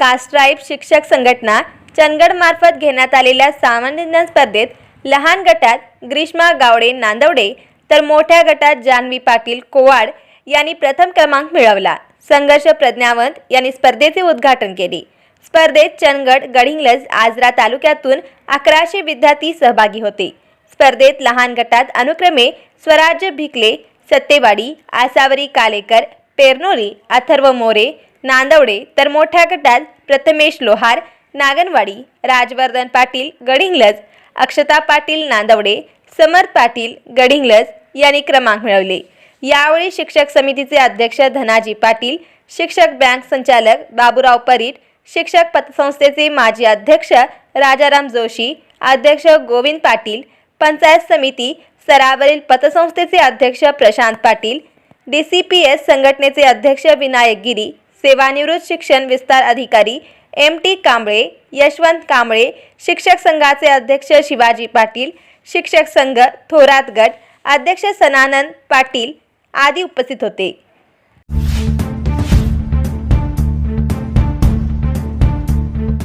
कास्ट्राईब शिक्षक संघटना चंदगडमार्फत घेण्यात आलेल्या सामान्य ज्ञान स्पर्धेत लहान गटात ग्रीष्मा गावडे नांदवडे तर मोठ्या गटात जान्हवी पाटील कोवाड यांनी प्रथम क्रमांक मिळवला. संघर्ष प्रज्ञावंत यांनी स्पर्धेचे उद्घाटन केले. स्पर्धेत चंदगड गडिंग्लज आजरा तालुक्यातून अकराशे विद्यार्थी सहभागी होते. स्पर्धेत लहान गटात अनुक्रमे स्वराज्य भिकले सत्तेवाडी आसावरी कालेकर पेरनोरी अथर्व मोरे नांदवडे तर मोठ्या गटात प्रथमेश लोहार नागनवाडी राजवर्धन पाटील गडिंगलज अक्षता पाटील नांदवडे समर्थ पाटील गडिंगलज यांनी क्रमांक मिळवले. यावेळी शिक्षक समितीचे अध्यक्ष धनाजी पाटील शिक्षक बँक संचालक बाबूराव परीट शिक्षक पतसंस्थेचे माजी अध्यक्ष राजाराम जोशी अध्यक्ष गोविंद पाटील पंचायत समिती स्तरावरील पतसंस्थेचे अध्यक्ष Prashant Patil D C P S संघटनेचे अध्यक्ष विनायक गिरी सेवानिवृत्त शिक्षण विस्तार अधिकारी एम टी कांबळे यशवंत कांबळे शिक्षक संघाचे अध्यक्ष शिवाजी पाटील शिक्षक संघ थोरात गट अध्यक्ष सनानंद पाटील आदी उपस्थित होते.